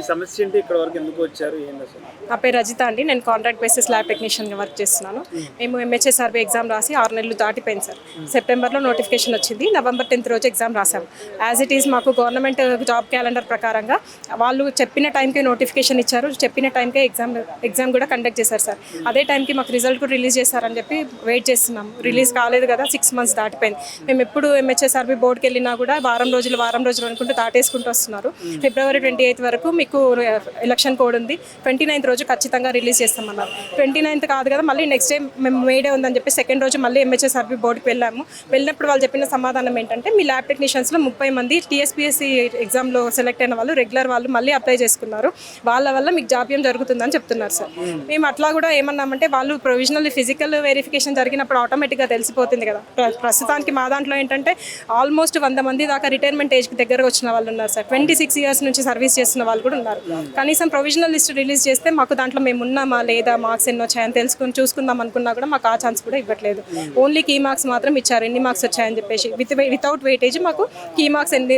ఈ సమస్య ఏంటి ఇక్కడ వరకు ఎందుకు వచ్చారు? ఏంటి అసలు? నా పేరు రజిత అండి. నేను కాంట్రాక్ట్ బేసిస్ ల్యాబ్ టెక్నీషియన్గా వర్క్ చేస్తున్నాను. మేము ఎంహెచ్ఎస్ సర్వే ఎగ్జామ్ రాసి ఆరు నెలలు దాటిపోయింది సార్. సెప్టెంబర్లో నోటిఫికేషన్ వచ్చింది. నవంబర్ టెన్త్ రోజు ఎగ్జామ్ రాసాం యాజ్ ఇట్ ఈస్ మాకు గవర్నమెంట్ జాబ్ క్యాలెండర్ ప్రకారంగా వాళ్ళు చెప్పిన టైంకి నోటిఫికేషన్ ఇచ్చారు. చెప్పిన టైంకే ఎగ్జామ్ ఎగ్జామ్ కూడా కండక్ట్ చేశారు సార్. అదే టైంకి మాకు రిజల్ట్ కూడా రిలీజ్ చేశారని చెప్పి వెయిట్ చేస్తున్నాం రిలీజ్ కాలేదు కదా సిక్స్ మంత్స్ దాటిపోయింది. మేము ఎప్పుడు ఎంహెచ్ఎస్ఆర్బి బోర్డుకి వెళ్ళినా కూడా వారం రోజులు వారం రోజులు అనుకుంటూ దాటేసుకుంటూ వస్తున్నారు. ఫిబ్రవరి ట్వంటీ ఎయిత్ వరకు మీకు ఎలక్షన్ కోడ్ ఉంది. ట్వంటీ నైన్త్ రోజు ఖచ్చితంగా రిలీజ్ చేస్తామన్నారు. ట్వంటీ నైన్త్ కాదు కదా మళ్ళీ నెక్స్ట్ డే మేము మేడే ఉందని చెప్పి సెకండ్ రోజు మళ్ళీ ఎంహెచ్ఎస్ఆర్బి బోర్డుకి వెళ్ళాము. వెళ్ళినప్పుడు వాళ్ళు చెప్పిన సమాధానం ఏంటంటే మీ ల్యాబ్ టెక్నీషియన్స్లో ముప్పై మంది టీఎస్పీఎస్సీ ఎగ్జామ్లో సెలెక్ట్ అయిన వాళ్ళు రెగ్యులర్ వాళ్ళు మళ్ళీ అప్లై చేసుకున్నారు. వాళ్ళ వల్ల మీకు జాప్యం జరుగుతుందని చెప్తున్నారు సార్ మేము అట్లా కూడా ఏమన్నామంటే వాళ్ళు ప్రొవిజనల్ ఫిజికల్ వెరిఫికేషన్ జరిగినప్పుడు ఆటోమేటిక్గా తెలిసిపోతుంది కదా. ప్రస్తుతానికి మా దాంట్లో ఏంటంటే ఆల్మోస్ట్ వంద మంది దాకా రిటైర్మెంట్ ఏజ్కి దగ్గర వచ్చిన వాళ్ళు ఉన్నారు సార్ ట్వంటీ సిక్స్ ఇయర్స్ నుంచి సర్వీస్ చేస్తున్న వాళ్ళు కూడా ఉన్నారు. కనీసం ప్రొవిజనల్ లిస్ట్ రిలీజ్ చేస్తే మాకు దాంట్లో మేము ఉన్నామా లేదా మార్క్స్ ఎన్ని వచ్చాయని తెలుసుకుని చూసుకుందాం అనుకున్నా కూడా మాకు ఆ ఛాన్స్ కూడా ఇవ్వట్లేదు. ఓన్లీ కీ మార్క్స్ మాత్రం ఇచ్చారు. ఎన్ని మార్క్స్ వచ్చాయని చెప్పేసి. విత్ వితౌట్ వెయిటేజ్ మాకు కీ మార్క్స్ ఎన్ని